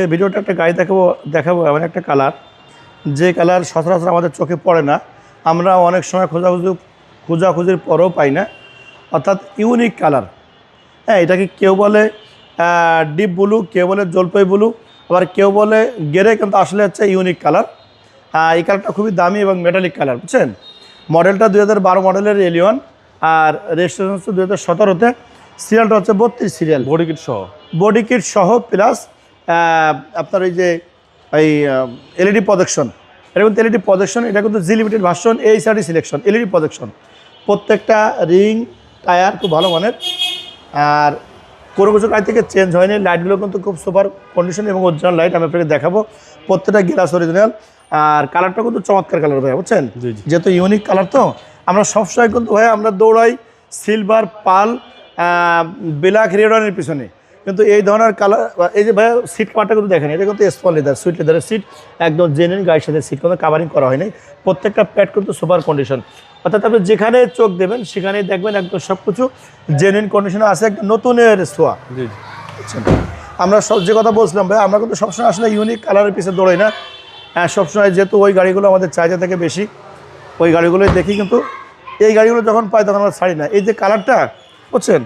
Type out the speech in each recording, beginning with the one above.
আজকে ভিডিওটা একটা গাড়ি দেখাবো দেখাবো এমন একটা কালার যে কালার সচরাচর আমাদের চোখে পড়ে না আমরা অনেক সময় খোঁজাখুঁজি খোঁজাখুঁজির পরেও পাই না। অর্থাৎ ইউনিক কালার হ্যাঁ এটাকে কেউ বলে ডিপ ব্লু কেউ বলে জলপাই ব্লু আবার কেউ বলে গেরে কিন্তু আসলে হচ্ছে ইউনিক কালার এই কালারটা খুবই দামি এবং মেটালিক কালার বুঝছেন? মডেলটা দুই হাজার বারো মডেলের এলিয়ন আর রেজিস্ট্রেশন হচ্ছে দুই হাজার সতেরোতে। সিরিয়ালটা হচ্ছে বত্রিশ সিরিয়াল বডি কিট সহ। বডি কিট সহ প্লাস আপনার ওই যে এই এলইডি প্রজেকশন এটা কিন্তু এলইডি প্রজেকশন এটা কিন্তু জি লিমিটেড ভার্সন এই সাইডি সিলেকশন এলইডি প্রজেকশন প্রত্যেকটা রিং টায়ার খুব ভালো মানের। আর কোনো কিছু গাড়ি থেকে চেঞ্জ হয়নি। লাইটগুলো কিন্তু খুব সুপার কন্ডিশন এবং অরিজিনাল লাইট আমি আপনাকে দেখাবো। প্রত্যেকটা গ্লাস অরিজিনাল আর কালারটা কিন্তু চমৎকার কালার ভাই বুঝছেন? যেহেতু ইউনিক কালার তো আমরা সবসময় কিন্তু ভাই আমরা দৌড়াই সিলভার পাল ব্ল্যাক রেডনের পিছনে। কিন্তু এই ধরনের কালার এই যে ভাই সিট কাভারটা কিন্তু দেখেন এটা কিন্তু স্পল লেদার সুইট লেদারের সিট একদম জেনুইন গাড়ির সাথে সিট কিন্তু কাভারিং করা হয়নি। প্রত্যেকটা প্যাড কিন্তু সুপার কন্ডিশন অর্থাৎ আপনি যেখানে চোখ দেবেন সেখানেই দেখবেন একদম সব কিছু জেনুইন কন্ডিশনে আছে একটা নতুনের ছোঁয়া। জি আমরা সব যে কথা বলছিলাম ভাই আমরা কিন্তু সবসময় আসলে ইউনিক কালারের পিছনে দৌড়াই না। হ্যাঁ সবসময় যেহেতু ওই গাড়িগুলো আমাদের চাহিদা থেকে বেশি ওই গাড়িগুলোই দেখি কিন্তু এই গাড়িগুলো যখন পাই তখন আমরা ছাড়ি না। এই যে কালারটা বুঝছেন?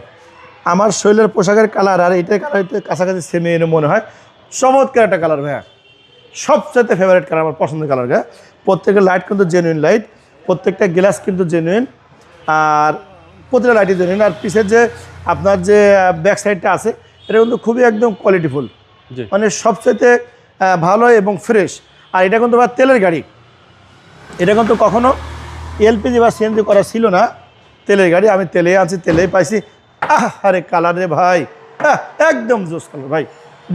আমার শরীরের পোশাকের কালার আর এইটার কালার কাছাকাছি সেমে এনে মনে হয়। চমৎকার একটা কালার ভাইয়া। সবচেয়ে ফেভারিট কালার আমার পছন্দের কালার ভাইয়া প্রত্যেকের লাইট কিন্তু জেনুইন লাইট প্রত্যেকটা গ্লাস কিন্তু জেনুইন আর প্রতিটা লাইটই জেনুইন আর পিছের যে আপনার যে ব্যাক সাইডটা আছে এটা কিন্তু খুবই একদম কোয়ালিটিফুল মানে সবচেয়ে ভালো এবং ফ্রেশ আর এটা কিন্তু আবার তেলের গাড়ি। এটা কিন্তু কখনো এলপিজি বা সিএনজি করা ছিল না। তেলের গাড়ি আমি তেলে আছি তেলেই পাইছি। আহ আরে কালার রে ভাই। একদম জোস কালার ভাই।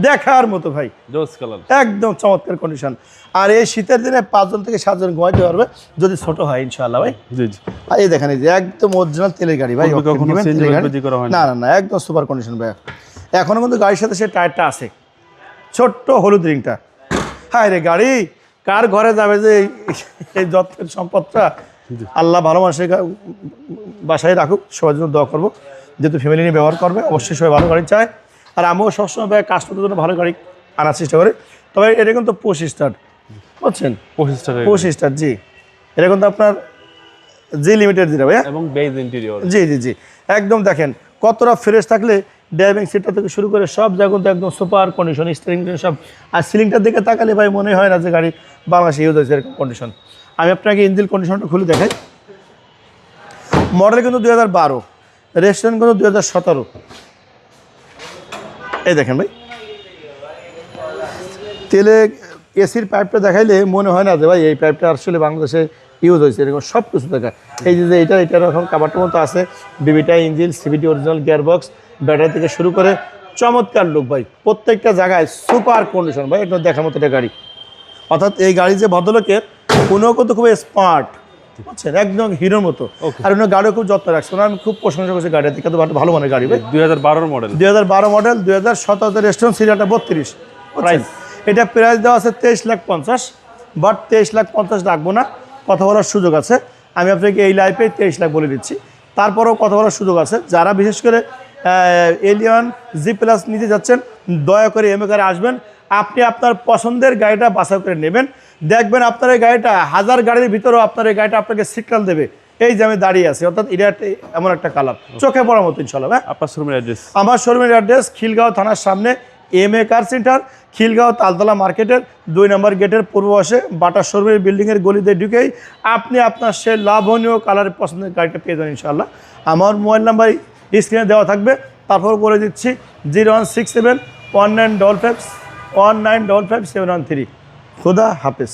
দেখার মতো ভাই। জোস কালার একদম চমৎকার কন্ডিশন আর এই শীতের দিনে পাঁচজন থেকে সাতজন ঘুমাইতে পারবে যদি ছোট হয় ইনশাআল্লাহ ভাই। জি জি। আর এই দেখেন এই যে একদম অরিজিনাল তেলের গাড়ি ভাই কখনো না? না না একদম সুপার কন্ডিশন ভাই। এখনও কিন্তু গাড়ির সাথে সে টায়ারটা আছে। ছোট্ট হলুদ রিংটা। হায় রে গাড়ি কার ঘরে যাবে যে এই যত্নের সম্পদটা? আল্লাহ ভালো মানুষের বাসায় রাখুক সবার জন্য দোয়া করব। যেহেতু ফ্যামিলি নিয়ে ব্যবহার করবে অবশ্যই সবাই ভালো গাড়ি চায়। আর আমিও সবসময় ভাই কাস্টমারদের জন্য ভালো গাড়ি আনার চেষ্টা করি। তবে এটা কিন্তু পোষ স্টার্ট বুঝছেন? পঁচিশ স্টার্ট জি। এটা কিন্তু আপনার জি লিমিটেড দিটা ভাইয়া এবং বেজ ইন্টেরিয়র জি জি জি। একদম দেখেন কতটা ফ্রেশ থাকলে ড্রাইভিং সিটটা থেকে শুরু করে সব জায়গা কিন্তু একদম সুপার কন্ডিশন স্টিয়ারিং সব। আর সিলিংটার দিকে তাকালে ভাই মনে হয় না যে গাড়ি বাংলাদেশে ইউজ হয়েছে এরকম কন্ডিশন আমি আপনাকে ইঞ্জিন কন্ডিশনটা খুলে দেখাই। মডেল কিন্তু দুই হাজার বারো। রেস্টুরেন্ট কিন্তু দুই হাজার সতেরো। এই দেখেন ভাই। তেলে এসির পাইপটা দেখাইলে মনে হয় না যে ভাই এই পাইপটা আসলে বাংলাদেশে ইউজ হয়েছে, এরকম সব কিছু দেখা। এই যে এটা এটার এখন কাবারটা মতো আছে। বিবিটা engine CVT original gearbox battery থেকে শুরু করে চমৎকার লোক ভাই। প্রত্যেকটা জায়গায় সুপার কন্ডিশন ভাই, একদম দেখার মতো একটা গাড়ি। অর্থাৎ এই গাড়ি যে ভদ্রলোকের, উনিও কিন্তু খুব স্মার্ট বুঝছেন? একদম হিরোর মতো। আর উনি গাড়িও খুব যত্ন রাখছে। ওনার আমি খুব প্রশংসা করছি গাড়ি দেখে তো ভালো মানের গাড়ি ভাই। দুই হাজার বারোর মডেল দুই হাজার বারো মডেল দুই হাজার সতেরোতে রেস্টুরেন্ট সিরিয়ালটা বত্রিশ প্রাইস এটা প্রাইস দেওয়া আছে তেইশ লাখ পঞ্চাশ বাট তেইশ লাখ পঞ্চাশ রাখব না। কথা বলার সুযোগ আছে। আমি আপনাকে এই লাইফে তেইশ লাখ বলে দিচ্ছি। তারপরেও কথা বলার সুযোগ আছে। যারা বিশেষ করে এলিয়ন জি প্লাস নিতে যাচ্ছেন দয়া করে এম কারে আসবেন। আপনি আপনার পছন্দের গাড়িটা বাছাই করে নেবেন। দেখবেন আপনার এই গাড়িটা হাজার গাড়ির ভিতরেও আপনার এই গাড়িটা আপনাকে সিগনাল দেবে। এই যে আমি দাঁড়িয়ে আছি অর্থাৎ এটা এমন একটা কালার চোখে পড়ার মতো ইনশাল্লাহ হ্যাঁ? আপনার শোরুমের অ্যাড্রেস আমার শোরুমের অ্যাড্রেস খিলগাঁও থানার সামনে M A car centre Khilgaon Taltala মার্কেটের দুই নম্বর গেটের পূর্ব পাশে বাটা শোরুমের বিল্ডিংয়ের গলিতে ঢুকেই আপনি আপনার সে লাভনীয় কালারের পছন্দের গাড়িটা পেয়ে যাবেন ইনশাল্লাহ আমার মোবাইল নাম্বার স্ক্রিনে দেওয়া থাকবে। তারপর বলে দিচ্ছি zero one six seven one nine double five one nine double five seven one three খুদা হাফেজ।